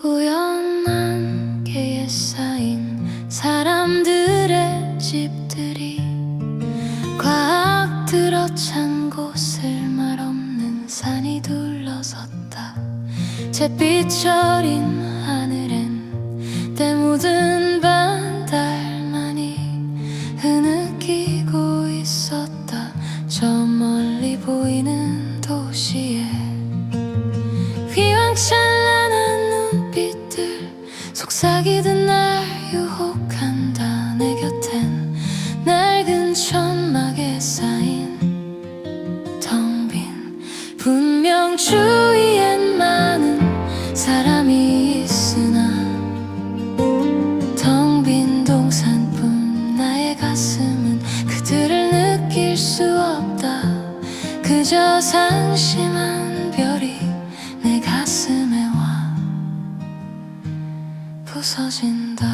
뿌연한 개에 쌓인 사람들의 집들이 과학 들어찬 곳을 말없는 산이 둘러섰다. 저 멀리 보이는 도시에 속삭이듯 날 유혹한다 내 곁엔 낡은 천막에 쌓인 텅 빈 분명 주위엔 많은 사람이 있으나 텅 빈 동산뿐 나의 가슴은 그들을 느낄 수 없다. 그저 상심한 부서진다.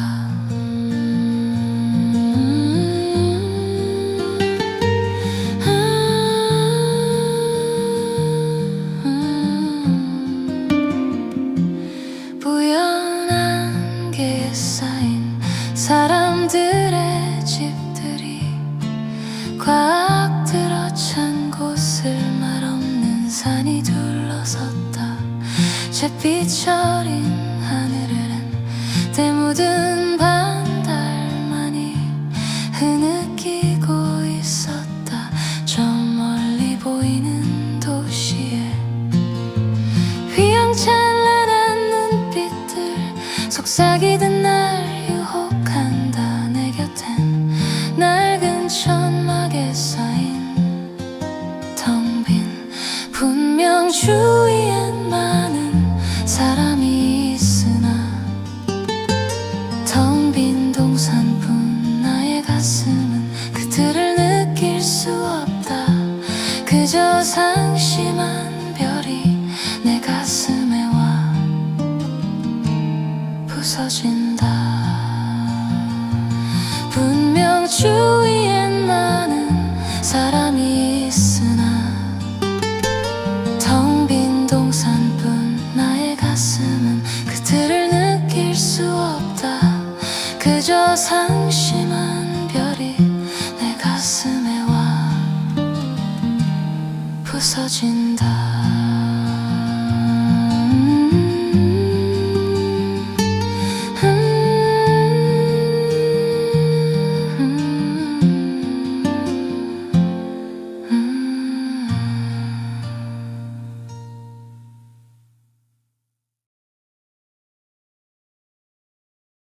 부연한 게 쌓인 사람들의 집들이 꽉 들어찬 곳을 말없는 산이 둘러섰다. 잿빛 절인 속삭이듯 날 유혹한다 내 곁엔 낡은 천막에 쌓인 텅 빈 분명 주 부서진다. 분명 주위엔 많은 사람이 있으나 텅 빈 동산뿐 나의 가슴은 그들을 느낄 수 없다. 그저 상심한 별이 내 가슴에 와 부서진다